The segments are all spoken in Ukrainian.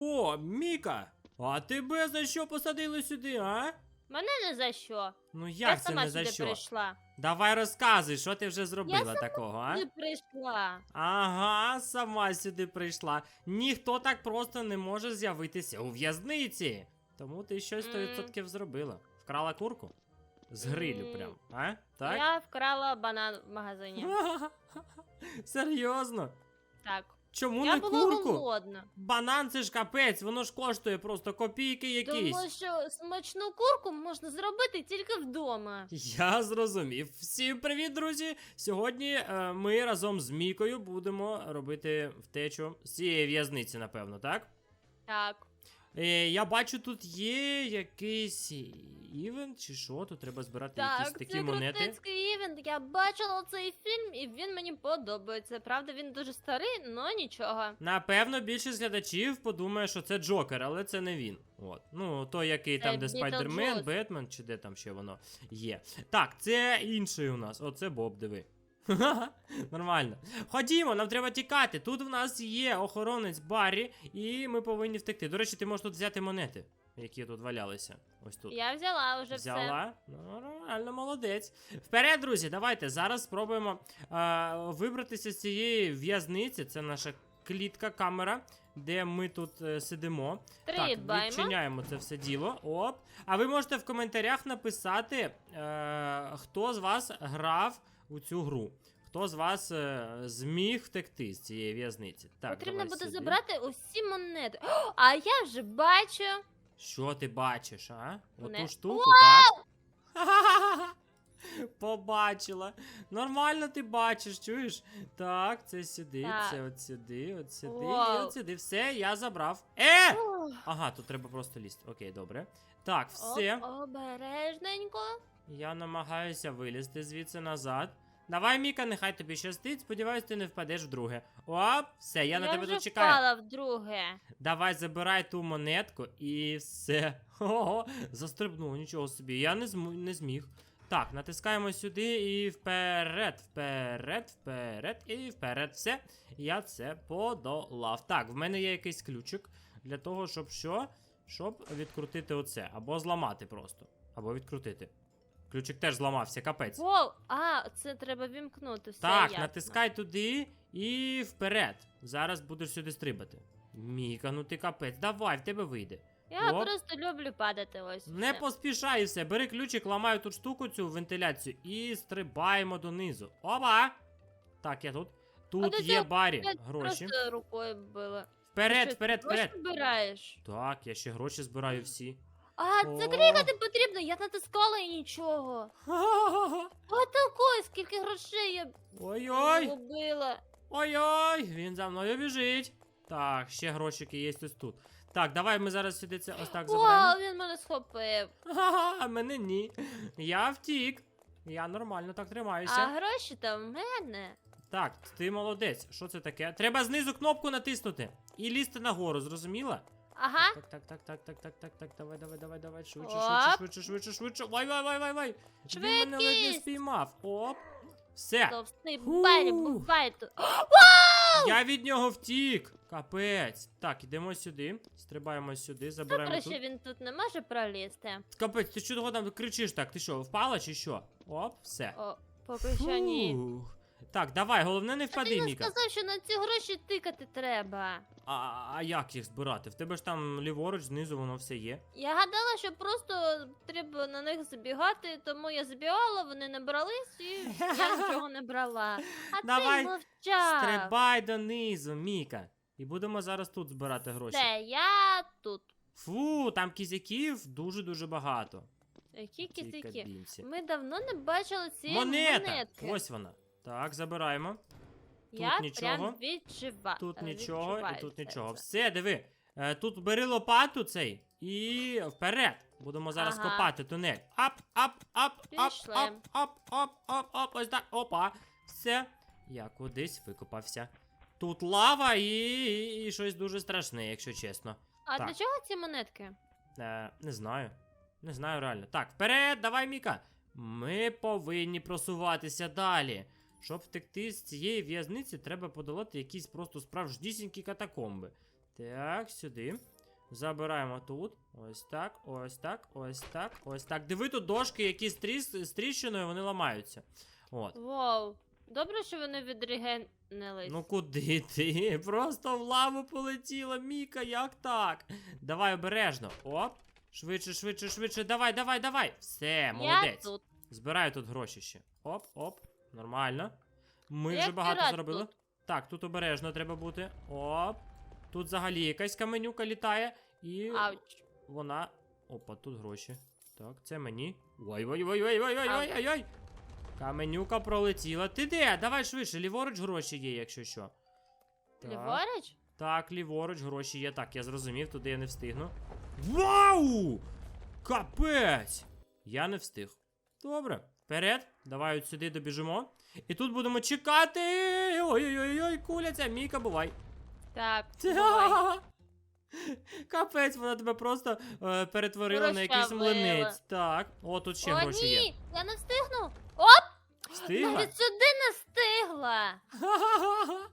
О, Міка! А тебе за що посадили сюди, а? Мене не за що. Ну Я як це сама не за сюди що? прийшла. Давай розказуй, що ти вже зробила такого, а? Не прийшла. Ага, сама сюди прийшла. Ніхто так просто не може з'явитися у в'язниці. Тому ти щось 100% зробила. Вкрала курку? З грилю прям, а? Так? Я вкрала банан в магазині. Серйозно? Так. Чому я не була курку? голодна. Банан це ж капець, воно ж коштує просто копійки якісь. Тому що смачну курку можна зробити тільки вдома. Я зрозумів. Всім привіт, друзі! Сьогодні е, ми разом з Мікою будемо робити втечу з цієї в'язниці, напевно, так? Так. Е, я бачу, тут є якийсь івент, чи що? Тут треба збирати якісь такі це монети. крутецький івент. Я бачила цей фільм, і він мені подобається. Правда, він дуже старий, але нічого. Напевно, більшість глядачів подумає, що це Джокер, але це не він. От. Ну, той, який Це там, де Спайдермен, Бетмен, чи де там ще воно є. Так, це інший у нас. Оце Боб, диви. Нормально. Ходімо, нам треба тікати. Тут в нас є охоронець Баррі, і ми повинні втекти. До речі, ти можеш тут взяти монети, які тут валялися. Ось тут. Я взяла вже все. Взяла? Ну, реально молодець. Вперед, друзі, давайте зараз спробуємо а, вибратися з цієї в'язниці. Це наша клітка, камера, де ми тут е, сидимо. Так, відчиняємо це все діло. Оп. А ви можете в коментарях написати, е, хто з вас грав у цю гру. Хто з вас е, зміг втекти з цієї в'язниці? Так, Потрібно давай буде сюди. забрати усі монети. О, а я вже бачу. Що ти бачиш, а? Оту Не- штуку, так? Ха-ха-ха-ха. Побачила. Нормально ти бачиш, чуєш? Так, це сюди, Так. це от сюди, от сюди, і Вау. от сюди. Все, я забрав. Е! Ага, тут треба просто лізти. Окей, добре. Так, все. Оп, обережненько. Я намагаюся вилізти звідси назад. Давай, Міка, нехай тобі щастить. Сподіваюсь, ти не впадеш вдруге. Оп, все, я, на тебе вже чекаю. впала вдруге. Давай, забирай ту монетку і все. Ого, застрибнув, нічого собі. Я не, зм... не зміг. Так, натискаємо сюди і вперед, вперед, вперед і вперед. Все. Я це подолав. Так, в мене є якийсь ключик для того, щоб що? Щоб відкрутити оце. Або зламати просто. Або відкрутити. Ключик теж зламався, капець. Воу, а, це треба вімкнути. Все Так, ясно. натискай туди і вперед. Зараз будеш сюди стрибати. Міка, ну ти капець, давай, в тебе вийде. Я Оп. просто люблю падати ось. Не все. поспішай і все. Бери ключик, ламаю тут штуку, цю вентиляцію, і стрибаємо донизу. Опа! Так, я тут. Тут до є цього барі. Я Гроші. Просто рукою била. Вперед, Ти що, вперед, гроші вперед. збираєш? Так, я ще гроші збираю всі. А, О. потрібно, я натискала і нічого. Отакой, скільки грошей я Ой-ой! зробила. Ой-ой! Він за мною біжить. Так, ще грошики є ось тут. Так, давай ми зараз сюди це ось так заберемо. Вау, він мене схопив. Ха-ха, а мене ні. Я втік. Я нормально так тримаюся. А гроші там в мене. Так, ти молодець. Що це таке? Треба знизу кнопку натиснути і лізти нагору, зрозуміла? Ага. Так, так, так, так, так, так, так, так. Давай, давай, давай, давай. Швидше, Оп. швидше, швидше, швидше, швидше. Вай, вай, вай, вай, вай. Він мене ледь не Швидкість. спіймав. Оп. Все. Товстий Фу. барі, бувай тут. Я від нього втік. Капець. Так, ідемо сюди. Стрибаємо сюди, забираємо Добре, тут. він тут не може пролізти. Капець, ти що того там кричиш так? Ти що, впала чи що? Оп, все. О, поки що ні. Фух. Так, давай, головне не А впади, ти не Міка. сказав, що на ці гроші тикати треба. А, а як їх збирати? В тебе ж там ліворуч, знизу воно все є. Я гадала, що просто треба на них забігати, тому я забігала, вони не брались, і я нічого не брала. А Давай, ти мовчав. Стрибай донизу, Міка. І будемо зараз тут збирати гроші. Все, я тут. Фу, там кізяків дуже-дуже багато. Які кабінці. Ми давно не бачили цієї Монета! монетки. Ось вона. Так, забираємо. Я нічого. прям відчуваю. Тут нічого і тут нічого. Все, диви. Е, тут бери лопату цей і вперед. Будемо зараз Ага. копати тунель. Ап, ап, ап, ап, ап, ап, ап, ап, ап, ось так. Опа. Все. Я кудись викопався. Тут лава і, і щось дуже страшне, якщо чесно. А Так. для чого ці монетки? Е, не знаю. Не знаю реально. Так, вперед, давай, Міка. Ми повинні просуватися далі. Щоб втекти з цієї в'язниці, треба подолати якісь просто справжнісінькі катакомби. Так, сюди. Забираємо тут. Ось так, ось так, ось так, ось так. Диви тут дошки, які з, тріс... тріщиною, вони ламаються. От. Вау. Добре, що вони відрегенились. Ну куди ти? Просто в лаву полетіла, Міка, як так? Давай обережно. Оп. Швидше, швидше, швидше. Давай, давай, давай. Все, я молодець. тут. Збираю тут гроші ще. Оп, оп. Нормально. Ми Як вже багато пірат зробили. тут. Так, тут обережно треба бути. Оп. Тут взагалі якась каменюка літає. І Ауч. вона. Опа, тут гроші. Так, це мені. Ой, ой, ой, ой, ой, ой, ой, ой, ой. Каменюка пролетіла. Ти де? Давай швидше, ліворуч гроші є, якщо що. Так. Ліворуч? Так, ліворуч, гроші є. Так, я зрозумів, туди я не встигну. Вау! Капець! Я не встиг. Добре, вперед. Давай от сюди добіжимо. І тут будемо чекати. Ой-ой-ой, куляця, Міка, бувай. Так. бувай. Капець, вона тебе просто е, перетворила на якийсь Розчавила. млинець. Так, о, тут ще О, гроші ні, є. я не встигну. Встигла? Навіть сюди не встигла.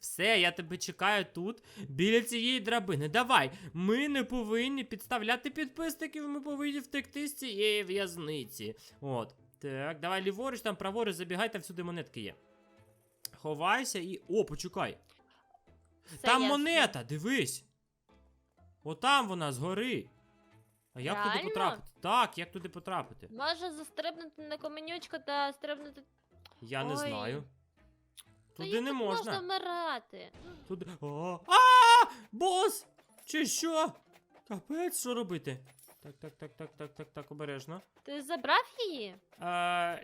Все, я тебе чекаю тут, біля цієї драбини. Давай, ми не повинні підставляти підписників, ми повинні втекти з цієї в'язниці. От. Так, давай ліворуч, там праворуч, забігай, там всюди монетки є. Ховайся і. О, почекай. Все, там я монета, дивись. Отам вона згори. А як туди потрапити? Так, як туди потрапити? Може застрибнути на каменючку та стрибнути. Я не Ой. знаю. Та Туди як не тут можна. можна вмирати. Туди. А, а, бос! Чи що? Капець, що робити? Так, так, так, так, так, так, так, обережно. Ти забрав її? А,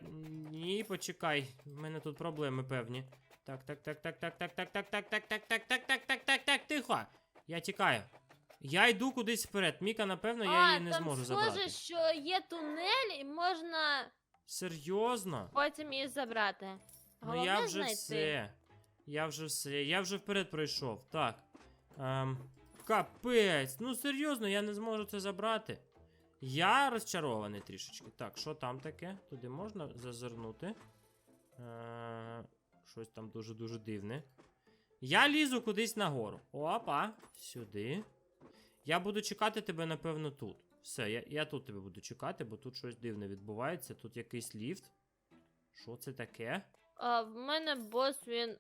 ні, почекай. У мене тут проблеми певні. Так, так, так, так, так, так, так, так, так, так, так, так, так, так, так, так, так, тихо. Я тікаю. Я йду кудись вперед. Міка, напевно, я її не там зможу схоже, забрати. що є тунель і можна Серйозно? потім її забрати. Ну я вже знайти. все. Я вже все. Я вже вперед пройшов. Так. Ем, капець. Ну серйозно, я не зможу це забрати. Я розчарований трішечки. Так, що там таке? Туди можна зазирнути. Е, щось там дуже-дуже дивне. Я лізу кудись нагору. Опа, сюди. Я буду чекати тебе, напевно, тут. Все, я, я тут тебе буду чекати, бо тут щось дивне відбувається. Тут якийсь ліфт. Що це таке? А, в мене бос він.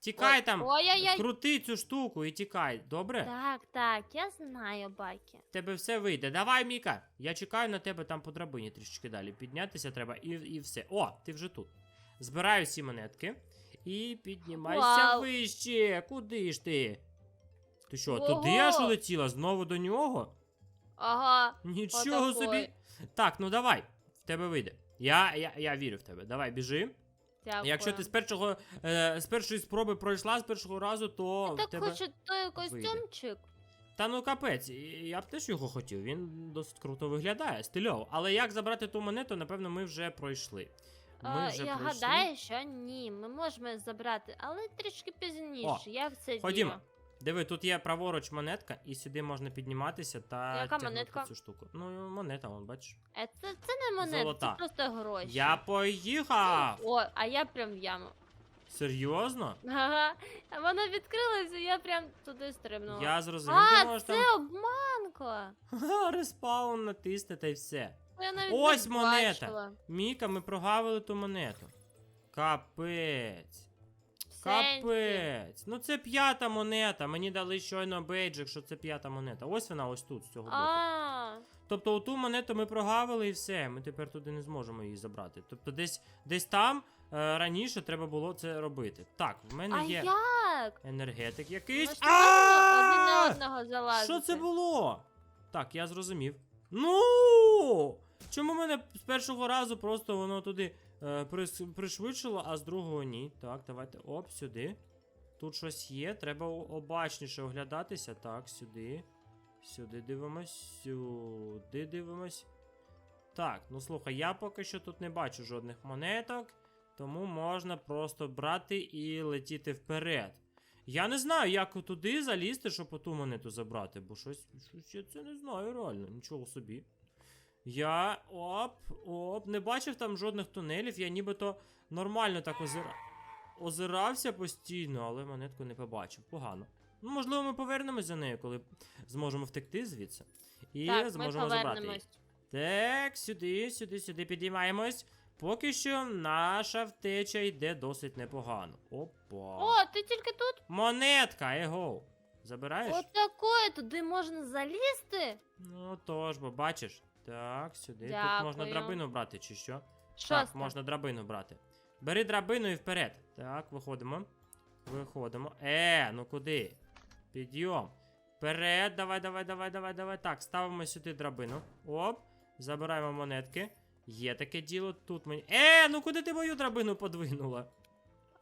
Тікай Ой, там! Ой-ой-ой. Крути цю штуку і тікай, добре? Так, так, я знаю, Бакі. В Тебе все вийде. Давай, Міка! Я чекаю на тебе там по драбині трішечки далі. Піднятися треба і, і все. О, ти вже тут. Збираю всі монетки. І піднімайся Вау. вище. Куди ж ти? Ти що, Ого. туди аж улетіла? Знову до нього? Ага. Нічого Отакой. собі. Так, ну давай, в тебе вийде. Я, я, я вірю в тебе. Давай, біжи. Дякую. Якщо ти з першого е, з першої спроби пройшла з першого разу, то Я в так тебе. хочу той костюмчик. Та ну капець, я б теж його хотів, він досить круто виглядає, стильово. Але як забрати ту монету, напевно, ми вже пройшли. Ми А, вже я пройшли. гадаю, що ні, ми можемо забрати, але трішки пізніше. О, я все Ходімо. діло? Диви, тут є праворуч монетка, і сюди можна підніматися та Яка тягнути монетка? цю штуку. Ну, монета, вон, бачиш. Е, Це, це не монета, Золота. це просто гроші. Я поїхав! О, а я прям в яму. Серйозно? Ага. А Вона відкрилася, і я прям туди стрибнула. Я зрозумів, а, можеш це там обманка. Ха, респаун натисти та й все. Я навіть Ось не монета. бачила. Міка, ми прогавили ту монету. Капець. Капець. Ну це п'ята монета. Мені дали щойно бейджик, що це п'ята монета. Ось вона ось тут, з цього боку. Тобто оту монету ми прогавили і все. Ми тепер туди не зможемо її забрати. Тобто десь, десь там е, раніше треба було це робити. Так, в мене є як? енергетик якийсь. А! Що це було? Так, я зрозумів. Ну! Чому мене з першого разу просто воно туди пришвидшило, а з другого ні. Так, давайте. Оп, сюди. Тут щось є, треба обачніше оглядатися. Так, сюди. Сюди дивимось, сюди дивимось. Так, ну слухай, я поки що тут не бачу жодних монеток, тому можна просто брати і летіти вперед. Я не знаю, як туди залізти, щоб оту монету забрати, бо щось, щось я це не знаю реально, нічого собі. Я оп, оп, не бачив там жодних тунелів, я нібито нормально так озира... озирався постійно, але монетку не побачив. Погано. Ну, можливо, ми повернемось за нею, коли зможемо втекти звідси. І так, ми зможемо забрати її. Так, сюди, сюди, сюди підіймаємось. Поки що наша втеча йде досить непогано. Опа. О, ти тільки тут? Монетка, его. Забираєш? Отакої, туди можна залізти? Ну тож, бо бачиш. Так, сюди. Тут Дякую. можна драбину брати, чи що? Так, можна драбину брати. Бери драбину і вперед. Так, виходимо. Виходимо. Е, ну куди? Підйом. Вперед, давай, давай, давай, давай, давай. Так, ставимо сюди драбину. Оп. Забираємо монетки. Є таке діло. Тут мені. Е, ну куди ти мою драбину подвинула?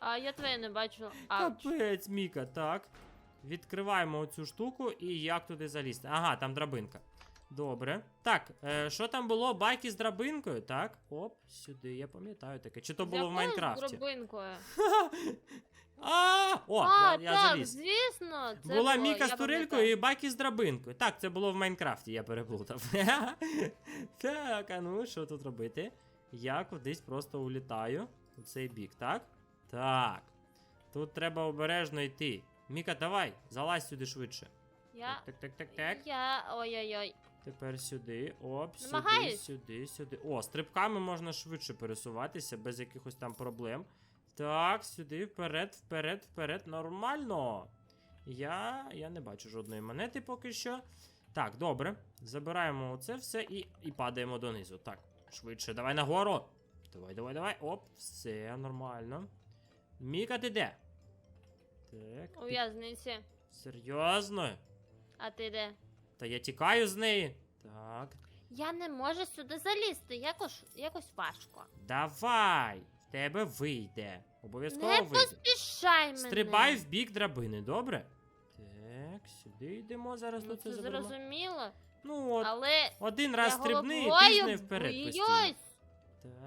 А я твоє не бачу. Ауч. Капець, Міка, так. Відкриваємо оцю штуку і як туди залізти. Ага, там драбинка. Добре. Так, е, що там було? Байки з драбинкою, так? Оп, сюди, я пам'ятаю таке. Чи то З було в Майнкрафті? Дробинкою. А, О, а, я, я так, заліз. звісно. Це Була було, Міка я з турелькою і байки з драбинкою. Так, це було в Майнкрафті, я переплутав. так, а ну що тут робити? Я кудись просто улітаю у цей бік, так? Так. Тут треба обережно йти. Міка, давай, залазь сюди швидше. Я. Так, так, так, так. Я. Ой-ой-ой. Тепер сюди. Оп, сюди, Намагаюсь. сюди, сюди. О, стрибками можна швидше пересуватися без якихось там проблем. Так, сюди, вперед, вперед, вперед. Нормально. Я. Я не бачу жодної монети поки що. Так, добре. Забираємо оце все і, і падаємо донизу. Так, швидше, давай нагору. Давай, давай, давай. Оп, все нормально. Міка, ти де? Так. Ти- в'язниці. Серйозно? А ти де? Та я тікаю з неї. Так. Я не можу сюди залізти. Якось, якось важко. Давай! В тебе вийде. Обов'язково Не вийде. поспішай мене. Стрибай в бік драбини, добре? Так, сюди йдемо зараз Ну, до це це заберемо. зрозуміло. Ну от, Але один раз я стрибни і головою тисни вперед постійно. боюсь.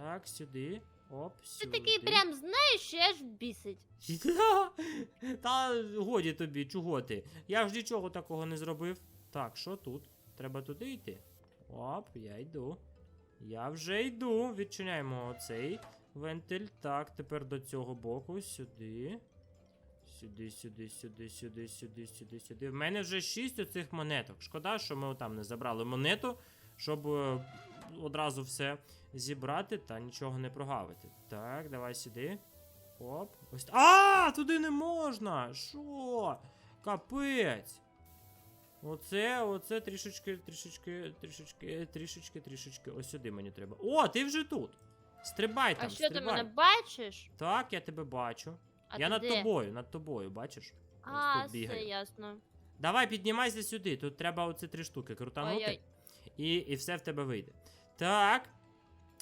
Так, сюди. Оп, Ти сюди. такий прям знаєш, що аж бісить. Та годі тобі, чого ти? Я ж нічого такого не зробив. Так, що тут? Треба туди йти. Оп, я йду. Я вже йду. Відчиняємо оцей вентиль. Так, тепер до цього боку, сюди. Сюди, сюди, сюди, сюди, сюди, сюди, сюди. В мене вже шість оцих монеток. Шкода, що ми отам не забрали монету, щоб е, одразу все зібрати та нічого не прогавити. Так, давай сюди. Оп. Ось. А, туди не можна! Що? Капець. Оце, оце трішечки, трішечки, трішечки, трішечки, трішечки. Ось сюди мені треба. О, ти вже тут. Стрибай там, а що ти стрибай. мене бачиш? Так, я тебе бачу. А я ти над де? тобою, над тобою, бачиш? А, тут все бігаю. ясно. Давай, піднімайся сюди. Тут треба оці три штуки крутанути. Ой-ой. І, і все в тебе вийде. Так.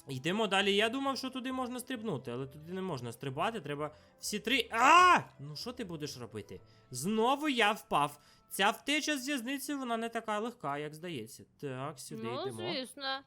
Йдемо далі. Я думав, що туди можна стрибнути, але туди не можна стрибати. Треба всі три. А! Ну що ти будеш робити? Знову я впав. Ця втеча з в'язниці, вона не така легка, як здається. Так, сюди ну, йдемо. звісно.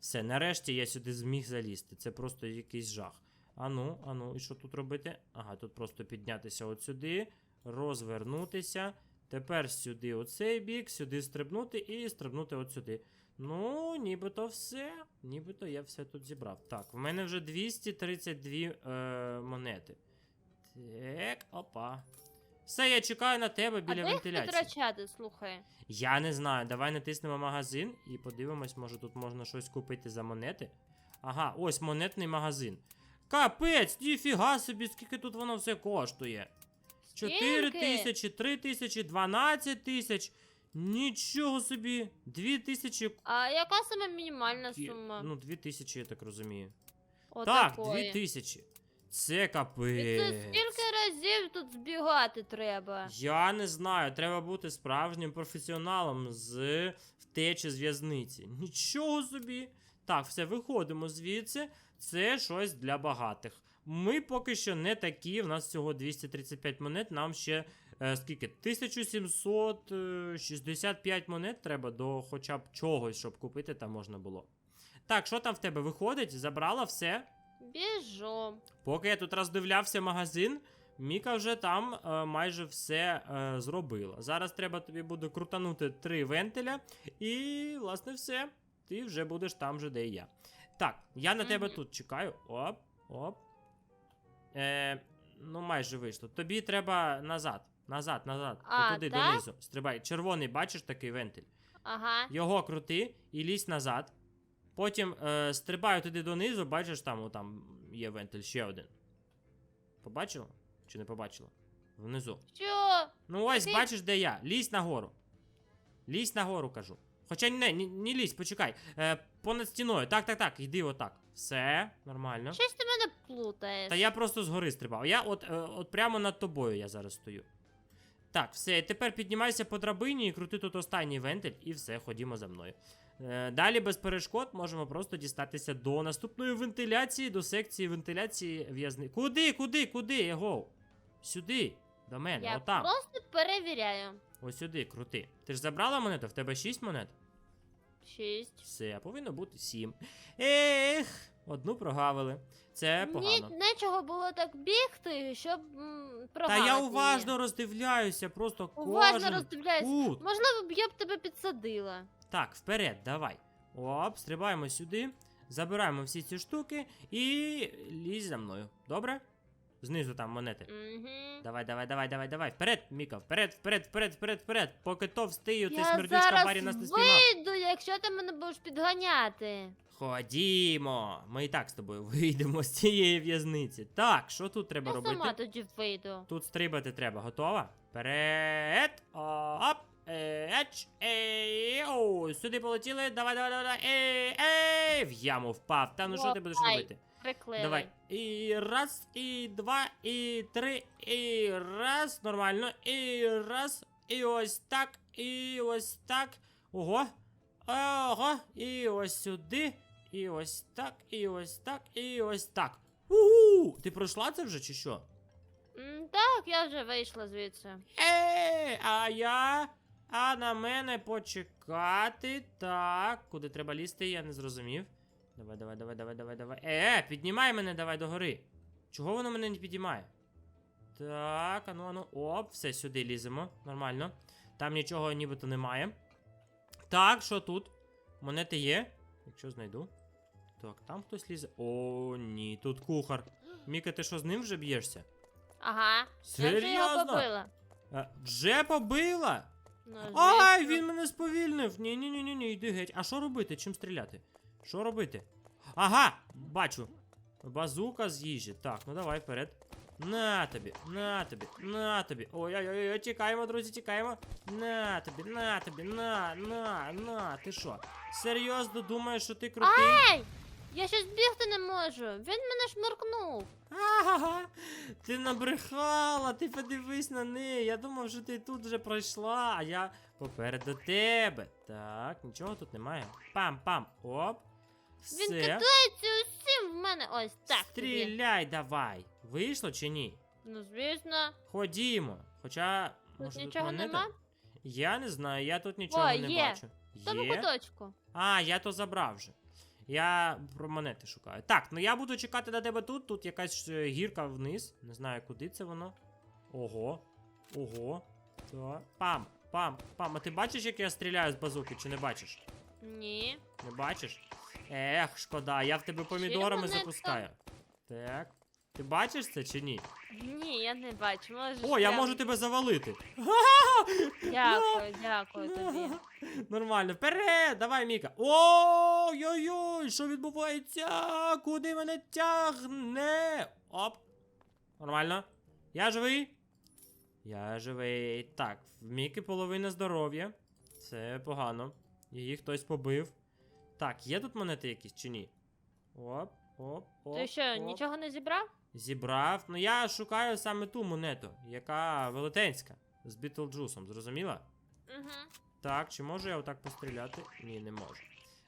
Все, нарешті я сюди зміг залізти. Це просто якийсь жах. Ану, ану, і що тут робити? Ага, тут просто піднятися от сюди, розвернутися. Тепер сюди оцей бік, сюди стрибнути і стрибнути от сюди. Ну, нібито все. Нібито я все тут зібрав. Так, в мене вже 232 е, монети. Так, опа. Все, я чекаю на тебе А біля де їх вентиляції. витрачати, слухай. Я не знаю. Давай натиснемо магазин і подивимось, може тут можна щось купити за монети. Ага, ось монетний магазин. Капець, ніфіга собі, скільки тут воно все коштує. 4 Скільки? тисячі, 3 тисячі, 12 тисяч. Нічого собі. 2 тисячі. А яка саме мінімальна сума? Ну, 2 тисячі, я так розумію. Отакої. Так, 2 тисячі. Це І капець. це скільки разів тут збігати треба? Я не знаю, треба бути справжнім професіоналом з втечі з в'язниці. Нічого собі. Так, все, виходимо звідси. Це щось для багатих. Ми поки що не такі. В нас всього 235 монет. Нам ще е, скільки? 1765 монет треба до хоча б чогось, щоб купити там можна було. Так, що там в тебе виходить? Забрала все? Біжу. Поки я тут роздивлявся магазин, Міка вже там е, майже все е, зробила. Зараз треба тобі буде крутанути три вентиля, і, власне, все. Ти вже будеш там же, де і я. Так, я на тебе тут чекаю. Оп, оп. Е, ну, майже вийшло. Тобі треба назад. Назад, назад. А, Отуди так? донизу. Стрибай. Червоний, бачиш такий вентиль? Ага. Його крути і лізь назад. Потім е, стрибай туди донизу, бачиш, там, о, там є вентиль ще один. Побачила? Чи не побачила? Внизу. Що? Ну ось, Окей. бачиш, де я. Лізь нагору. Лізь нагору, кажу. Хоча не, не, не лізь, почекай. Е, понад стіною. Так, так, так, йди отак. Все, нормально. Щось ти мене плутаєш. Та я просто згори стрибав. Я от, е, от прямо над тобою я зараз стою. Так, все, тепер піднімайся по драбині і крути тут останній вентиль, і все, ходімо за мною. Е, далі без перешкод можемо просто дістатися до наступної вентиляції, до секції вентиляції в'язни. Куди, куди, куди? Его? Сюди, до мене, Я отам. просто перевіряю. Ось сюди, крути. Ти ж забрала монету? В тебе 6 монет? Шість. Все, повинно бути 7. Ех, одну прогавили. Це Ні, нечого було так бігти, щоб м, Та прогавити я її. уважно роздивляюся, просто Уважно кожен кут. Можливо, б я б тебе підсадила. Так, вперед, давай. Оп, стрибаємо сюди, забираємо всі ці штуки і лізь за мною. Добре? Знизу там монети. Угу. Давай, давай, давай, давай, давай. Вперед, Міка, вперед, вперед, вперед, вперед, вперед. Поки товстий, ти смердючка Барі нас не спіймав. вийду, якщо ти мене будеш підганяти. Ходімо. Ми і так з тобою вийдемо з цієї в'язниці. Так, що тут треба Я робити? сама тоді вийду. Тут стрибати треба. Готова? Вперед! Оп! Еч! Ей! Оу! Сюди полетіли. Давай, давай, давай, давай. Ей! Ей! В яму впав. Та ну що ти будеш робити? Приклеїли. Давай. І раз, і два, і три, і раз. Нормально. І раз. І ось так. І ось так. Ого. Ого. І ось сюди. І ось так. І ось так. І ось так. Угу! Ти пройшла це вже чи що? Так, я вже вийшла звідси. Ей, а я. А на мене почекати. Так, куди треба лізти, я не зрозумів. Давай, давай, давай, давай, давай, давай. Е, піднімай мене, давай догори. Чого воно мене не підіймає? Так, ану, ану. Оп, все, сюди ліземо. Нормально. Там нічого нібито немає. Так, що тут? Монети є? Якщо знайду. Так, там хтось лізе. О, ні, тут кухар. Міка, ти що з ним вже б'єшся? Ага. Я вже його побила. Е, Вже побила? Ай, він мене сповільнив. Ні, ні, ні, ні, ні, йди геть. А що робити? Чим стріляти? Що робити? Ага, бачу. Базука з їжі. Так, ну давай вперед. На тобі, на тобі, на тобі. Ой-ой-ой, тікаємо, друзі, тікаємо. На тобі, на тобі, на, на, на. Ти що? Серйозно думаєш, що ти крутий? Ей! Я щось бігти не можу. Він мене шмиркнув. Ага, ти набрехала, ти подивись на неї. Я думав, що ти тут вже пройшла, а я попереду тебе. Так, нічого тут немає. Пам-пам. Оп. Він Все. кидається усім в мене. Ось так. тобі. Стріляй давай. Вийшло чи ні? Ну, звісно. Ходімо. Хоча. Тут може, нічого тут нема? Я не знаю, я тут нічого О, не є. бачу. Тому Є? куточку. А, я то забрав вже. Я про монети шукаю. Так, ну я буду чекати на тебе тут. Тут якась е, гірка вниз. Не знаю, куди це воно. Ого. Ого. Так. Пам, пам, пам. А ти бачиш, як я стріляю з базуки, чи не бачиш? Ні. Не бачиш? Ех, шкода, я в тебе помідорами запускаю. Так. Ти бачиш це чи ні? Ні, я не бачу. Можеш О, я прям- можу тебе завалити. Дякую, дякую тобі. Нормально, вперед! Давай, Міка. Ой-ой-ой, що відбувається? Куди мене тягне? Оп. Нормально. Я живий. Я живий. Так, в Міки половина здоров'я. Це погано. Її хтось побив. Так, є тут монети якісь чи ні? Оп, оп, оп. Ти що, оп. нічого не зібрав? Зібрав. Ну я шукаю саме ту монету, яка велетенська. З Бітлджусом, зрозуміла? Угу. Так, чи можу я отак постріляти? Ні, не можу.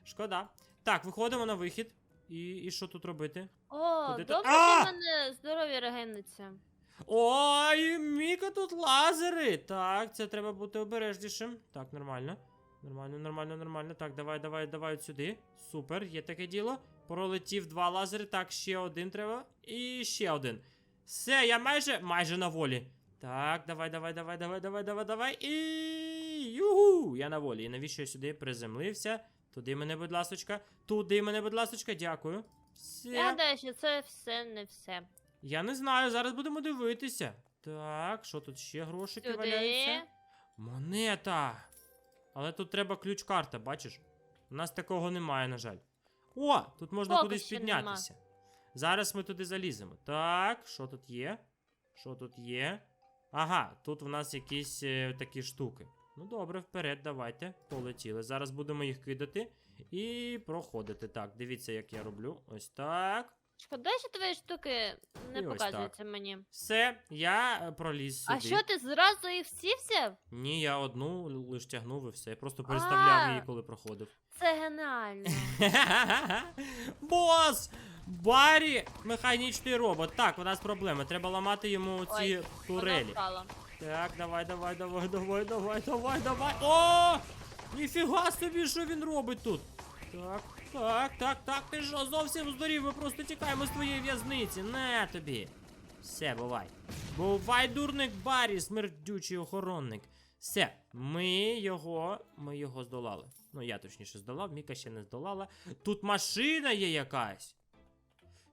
Шкода. Так, виходимо на вихід. І, і що тут робити? О, Куди ти- добре, що в мене здоров'я регениться. Ой, Міка, тут лазери! Так, це треба бути обережнішим. Так, нормально. Нормально, нормально, нормально. Так, давай, давай, давай сюди. Супер, є таке діло. Пролетів два лазери. Так, ще один треба. І ще один. Все, я майже майже на волі. Так, давай, давай, давай, давай, давай, давай, давай. І. Югу! Я на волі. І навіщо я сюди приземлився? Туди мене, будь ласочка. Туди мене, будь ласочка, дякую. Все. Я гадаю, що це все не все. Я не знаю, зараз будемо дивитися. Так, що тут ще грошики Сюди. валяються? Монета! Але тут треба ключ-карта, бачиш? У нас такого немає, на жаль. О, тут можна Поки кудись що піднятися. Зараз ми туди заліземо. Так, що тут є? Що тут є? Ага, тут в нас якісь е, такі штуки. Ну добре, вперед, давайте. Полетіли. Зараз будемо їх кидати і проходити. Так, дивіться, як я роблю. Ось так. Шкода, що твої штуки не І ось показуються мені. Все, я е, проліз сюди. А що ти зразу їх всі взяв? Ні, я одну лиш тягнув і все. Я просто переставляв А. її, коли проходив. Це геніально. Бос! Барі! Механічний робот. Так, у нас проблема. Треба ламати йому ці Ой, Вона турелі. впала. Так, давай, давай, давай, давай, давай, давай, давай. О! Ніфіга собі, що він робить тут. Так, так, так, так, ти що, зовсім здурів, ми просто тікаємо з твоєї в'язниці. Не тобі. Все, бувай. Бувай, дурник Барі, смердючий охоронник. Все, ми його. Ми його здолали. Ну, я точніше здолав, Міка ще не здолала. Тут машина є якась.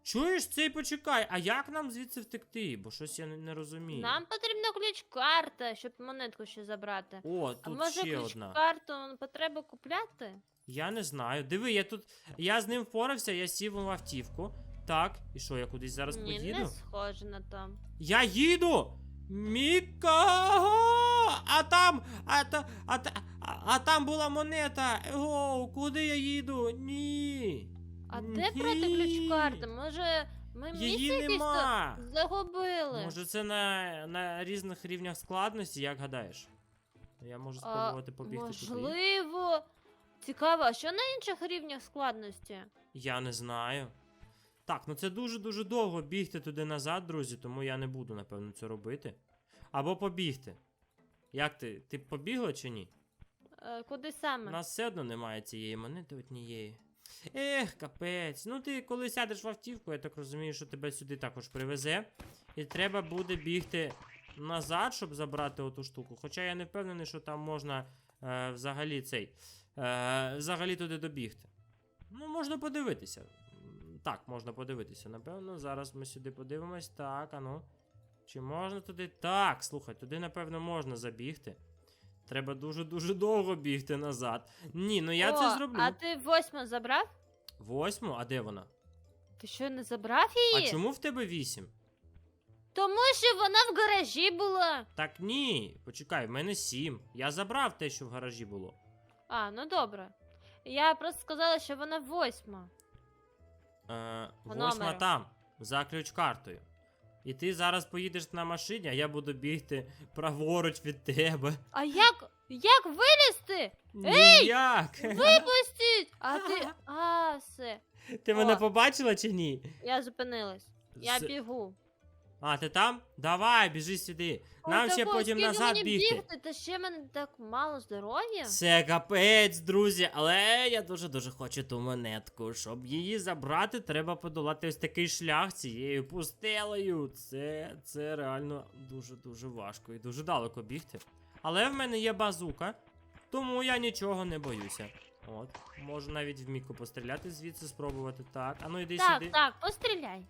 Чуєш, цей почекай, а як нам звідси втекти? Бо щось я не, не розумію. Нам потрібна ключ-карта, щоб монетку ще забрати. О, А тут може ще одна. ключ-карту потрібно купляти? Я не знаю. Диви, я тут. Я з ним впорався, я сів в автівку. Так, і що, я кудись зараз Ні, поїду? не схоже на то. Я їду! Міка! А там. А, та, а, та, а, а там була монета. О, куди я їду? Ні. А де Ні. брати ключ-карти? Може, ми місце Її якесь нема. загубили? Може, це на, на різних рівнях складності, як гадаєш? Я можу спробувати побігти туди. Можливо. Цікаво, а що на інших рівнях складності? Я не знаю. Так, ну це дуже-дуже довго бігти туди назад, друзі, тому я не буду, напевно, це робити. Або побігти. Як ти? Ти побігла чи ні? Е, куди У саме? нас все одно немає цієї монети однієї. Ех, капець. Ну ти коли сядеш в автівку, я так розумію, що тебе сюди також привезе. І треба буде бігти назад, щоб забрати оту штуку. Хоча я не впевнений, що там можна е, взагалі цей. Е, взагалі туди добігти. Ну, можна подивитися. Так, можна подивитися, напевно. Зараз ми сюди подивимось. Так, ану. Чи можна туди? Так, слухай, туди, напевно, можна забігти. Треба дуже-дуже довго бігти назад. Ні, ну я О, це зроблю. А ти восьму забрав? Восьму? А де вона? Ти що, не забрав А чому в тебе вісім? Тому що вона в гаражі була. Так ні. Почекай, в мене сім. Я забрав те, що в гаражі було. А, ну добре. Я просто сказала, що вона восьма. Е, восьма номеру. там, за ключ-картою. І ти зараз поїдеш на машині, а я буду бігти праворуч від тебе. А як? Як вилізти? Ніяк! Випустіть! А ти. А, все. Ти мене О. побачила чи ні? Я зупинилась. Я З- бігу. А, ти там? Давай, біжи сюди. Нам Ой, ще такого, потім скільки назад мені бігти. бігти, та ще в мене так мало здоров'я. Це капець, друзі, але я дуже-дуже хочу ту монетку. Щоб її забрати, треба подолати ось такий шлях цією пустелею. Це, це реально дуже-дуже важко і дуже далеко бігти. Але в мене є базука, тому я нічого не боюся. От, можу навіть в міку постріляти звідси, спробувати. Так, а ну йди Так, сюди. так, постріляй.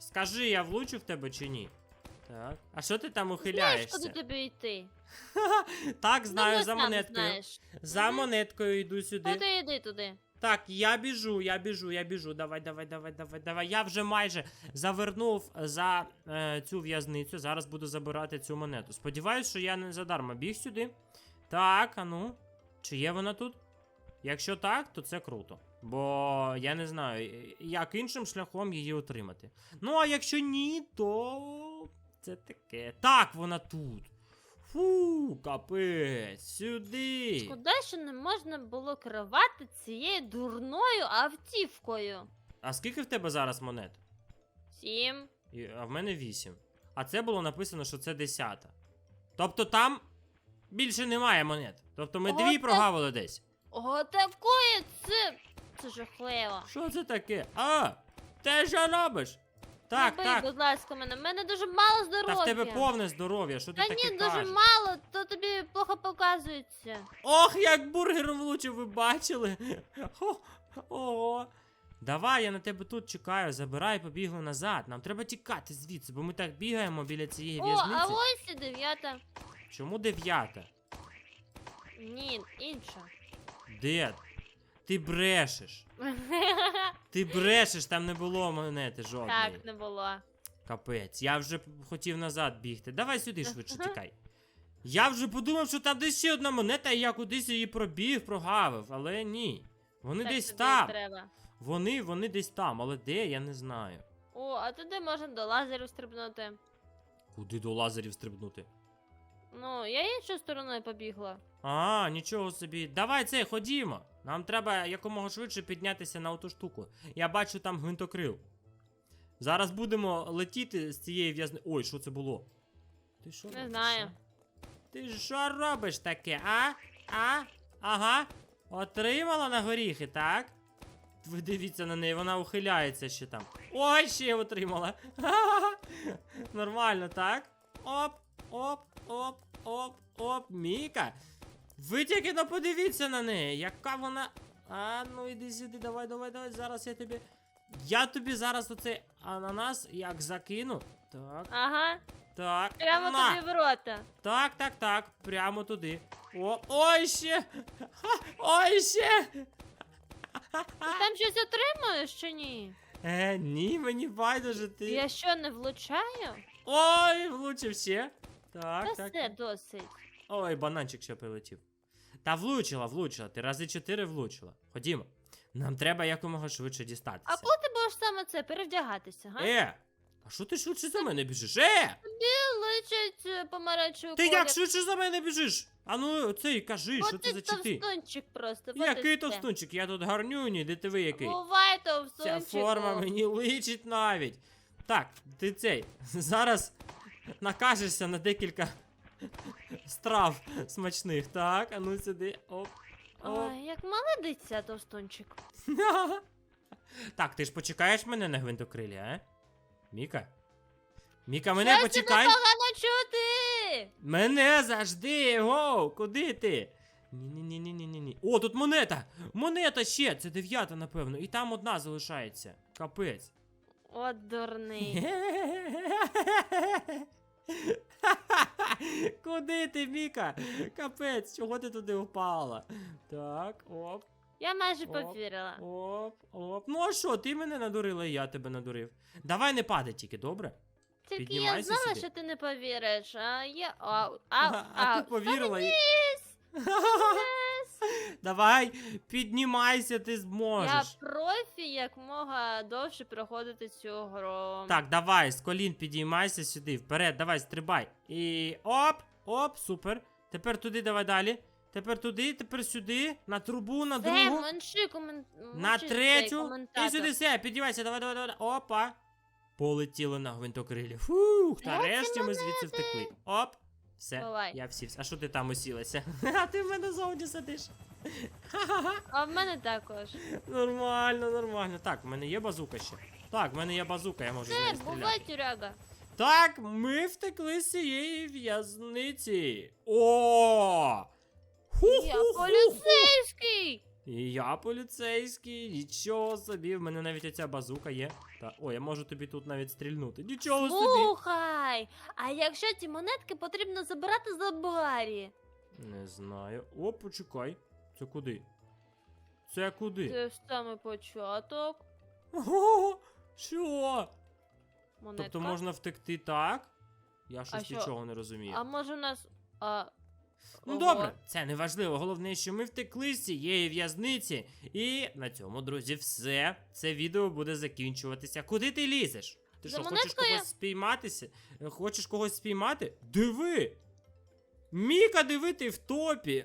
Скажи, я влучу в тебе чи ні? Так. А що ти там Знаєш, ухиляєшся? куди тобі йти? Так, знаю, ну, за сам монеткою. Знаєш. За Мгм. монеткою йду сюди. Ну ти йди туди. Так, я біжу, я біжу, я біжу. Давай, давай, давай, давай, давай. Я вже майже завернув за е, цю в'язницю. Зараз буду забирати цю монету. Сподіваюсь, що я не задарма біг сюди. Так, а ну. Чи є вона тут? Якщо так, то це круто. Бо я не знаю, як іншим шляхом її отримати. Ну, а якщо ні, то це таке. Так, вона тут. Фу, капець, сюди. Шкода, що не можна було керувати цією дурною автівкою. А скільки в тебе зараз монет? Сім. І- А в мене 8. А це було написано, що це 10. Тобто там більше немає монет. Тобто ми О, дві так. прогавили десь. О, такої це. Це жахливо. Що це таке? А! Ти що робиш? Так, Не так. будь ласка, мене. В мене дуже мало здоров'я. Та в тебе повне здоров'я, що ти Та таке ні, дуже кажеш? мало, то тобі плохо показується. Ох, як бургер влучив, ви бачили? Ого. Давай, я на тебе тут чекаю, забирай, побігли назад. Нам треба тікати звідси, бо ми так бігаємо біля цієї О, в'язниці. а ось і дев'ята. Чому дев'ята? Ні, інша. Де? Ти брешеш. Ти брешеш, там не було монети жодної. так, не було. Капець, я вже хотів назад бігти. Давай сюди швидше тікай. Я вже подумав, що там десь ще одна монета, і я кудись її пробіг, прогавив, але ні. Вони так десь там. Треба. Вони, вони десь там, але де, я не знаю. О, а туди можна до лазерів стрибнути. Куди до лазерів стрибнути? Ну, я іншою стороною побігла. А, нічого собі. Давай це, ходімо. Нам треба якомога швидше піднятися на оту штуку. Я бачу там гвинтокрил. Зараз будемо летіти з цієї в'язни. Ой, що це було? Ти що Не робиш, знаю. Ти що робиш таке, а? А? Ага. Отримала на горіхи, так? Ви дивіться на неї, вона ухиляється ще там. Ой, ще отримала. Нормально, так? Оп, оп, оп, оп, оп. Міка. Ви тільки не подивіться на неї, яка вона. А, ну іди сюди, давай, давай, давай. Зараз я тобі. Я тобі зараз оцей ананас як закину. Так, Ага, так. прямо на. тобі в рота. Так, так, так, прямо туди. О, ой ще! Ой ще! Ти там щось отримуєш чи ні? Е, ні, мені байдуже ти. Я що, не влучаю? Ой, влучив ще. Так, Та так. все досить. Ой, бананчик ще прилетів. Та влучила, влучила. Ти рази чотири влучила. Ходімо. Нам треба якомога швидше дістатися. А коли ти будеш саме це перевдягатися, га? Е! А що ти швидше за мене біжиш? Е! Личить е, помаранчевий Ти як швидше за мене біжиш? А ну цей кажи, що це за ти чити? товстунчик просто. от і Який все. товстунчик? Я тут гарнюні, де ти ви який? Бувай Ця форма мені личить навіть. Так, ти цей. Зараз накажешся на декілька страв смачних. Так, а ну сюди. Оп. Оп. Ой, як мале дитя товстунчик. Так, ти ж почекаєш мене на гвинтокрилі, а? Міка? Міка, мене Щось почекай! тебе погано чути! Мене завжди! Гоу, куди ти? Ні-ні-ні-ні-ні-ні. О, тут монета! Монета ще! Це дев'ята, напевно, і там одна залишається. Капець. От дурний. Куди ти, Міка? Капець, чого ти туди впала? Так, оп, Я майже Оп. повірила. оп, оп. Ну а що, ти мене надурила, і я тебе надурив. Давай не падай тільки, добре? Тільки я піднімайся знала, сюди. що ти не повіриш, а я. А, а, а, а, ти повірила і. Давай, піднімайся, ти Я зможеш. профі як мога довше проходити цю гру. Так, давай, з колін підіймайся сюди, вперед, давай, стрибай. І оп, оп, супер. Тепер туди, давай далі. Тепер туди, тепер сюди, на трубу, на Це другу. менши комен... На менши цей третю. І сюди все, підіймайся, давай, давай, давай. Опа. Полетіли на гвинтокрилі. Фух, нарешті ми звідси втекли. Оп. Все, Давай. я всі. А що ти там усілася? А ти в мене зовні сидиш. А в мене також. Нормально, нормально. Так, в мене є базука ще. Так, в мене є базука, я можу нею бувай тюряга. Так, ми втекли з цієї в'язниці. О! Я поліцейський! Я поліцейський, нічого собі, в мене навіть оця базука є. Та, о, я можу тобі тут навіть стрільнути. Нічого собі. Слухай, а якщо ці монетки потрібно забирати за барі? Не знаю. О, почекай. Це куди? Це куди? Це ж саме початок. О, що? Монетка. Тобто можна втекти так? Я щось що? нічого не розумію. А може у нас. А... Ну ого. добре, це не важливо. Головне, що ми втекли з цієї в'язниці. І на цьому, друзі, все. Це відео буде закінчуватися. Куди ти лізеш? Ти За що, хочеш монеткою? когось спійматися? Хочеш когось спіймати? Диви! Міка, диви, ти в топі.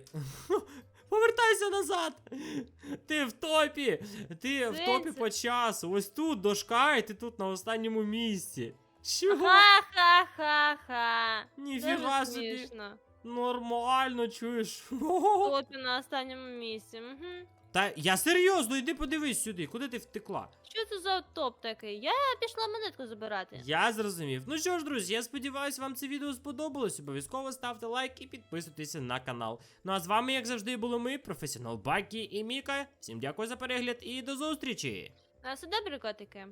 Повертайся назад! Ти в топі! Ти в топі по часу. Ось тут дошка, і ти тут на останньому місці. Що? Ха-ха-ха-ха. Ніфіга собі. смішно. Нормально, чуєш? Топі на останньому місці. Угу. Та я серйозно, йди подивись сюди, куди ти втекла. Що це за топ такий? Я пішла монетку забирати. Я зрозумів. Ну що ж, друзі, я сподіваюся, вам це відео сподобалось. Обов'язково ставте лайк і підписуйтеся на канал. Ну а з вами, як завжди, були ми, професіонал Бакі і Міка. Всім дякую за перегляд і до зустрічі! А все добре, котики?